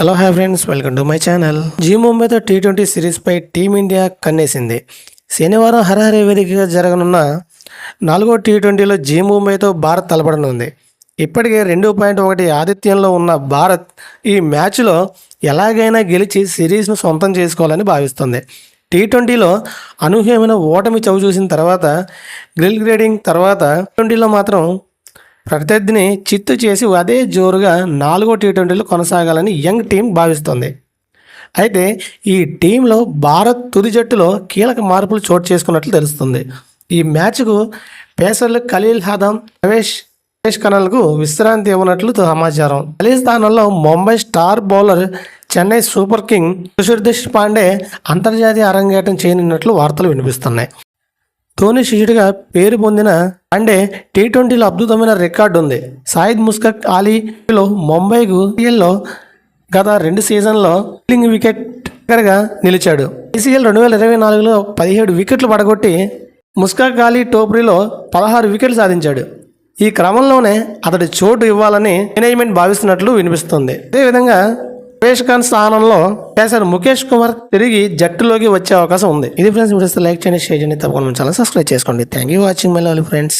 Hello hi friends welcome to my channel G ముంబైతో T twenty సిరీస్పై team India కన్నేసింది. శనివారం హరహరి వేదికగా జరగనున్న నాలుగో టీ ట్వంటీలో జీ ముంబైతో భారత్ తలపడనుంది. ఇప్పటికే రెండు పాయింట్ ఒకటి ఆతిథ్యంలో ఉన్న భారత్ ఈ మ్యాచ్లో ఎలాగైనా గెలిచి సిరీస్ను సొంతం చేసుకోవాలని భావిస్తుంది. టీ ట్వంటీలో అనూహ్యమైన ఓటమి చవి చూసిన తర్వాత గ్రిల్ గ్రేడింగ్ తర్వాత ట్వంటీలో మాత్రం ప్రత్యర్థిని చిత్తు చేసి అదే జోరుగా నాలుగో టీ ట్వంటీలు కొనసాగాలని యంగ్ టీం భావిస్తోంది. అయితే ఈ టీంలో భారత్ తుది జట్టులో కీలక మార్పులు చోటు చేసుకున్నట్లు తెలుస్తుంది. ఈ మ్యాచ్కు పేసర్లు ఖలీల్ హదం రవేష్ రవేష్ కనల్కు విశ్రాంతి ఇవ్వనట్లు సమాచారం. ఖలీల్ స్థానంలో Mumbai star bowler Chennai super king సుశీర్ Pandey అంతర్జాతీయ అరంగేటం చేయనున్నట్లు వార్తలు వినిపిస్తున్నాయి. ధోని శిష్యుడిగా పేరు పొందిన అండే టీ ట్వంటీలో అద్భుతమైన రికార్డు ఉంది. సాయిద్ ముస్కక్ ఆలీలో ముంబైకు ఐపీఎల్లో గత రెండు సీజన్లో బౌలింగ్ వికెట్గా నిలిచాడు. ఐసీఎల్ రెండు వేల ఇరవై నాలుగులో పదిహేడు వికెట్లు పడగొట్టి ముస్కక్ అలీ టోప్రీలో పదహారు వికెట్లు సాధించాడు. ఈ క్రమంలోనే అతడి చోటు ఇవ్వాలని మేనేజ్మెంట్ భావిస్తున్నట్లు వినిపిస్తుంది. అదేవిధంగా సురేష్ ఖాన్ స్థానంలో పేసర్ ముఖేష్ కుమార్ తిరిగి జట్టులోకి వచ్చే అవకాశం ఉంది. ఇది ఫ్రెండ్స్ వీడియోస్ లైక్ చేయండి షేర్ చేయండి తప్పకుండా ఛానల్ సబ్స్క్రైబ్ చేసుకోండి. Thank you watching my lovely friends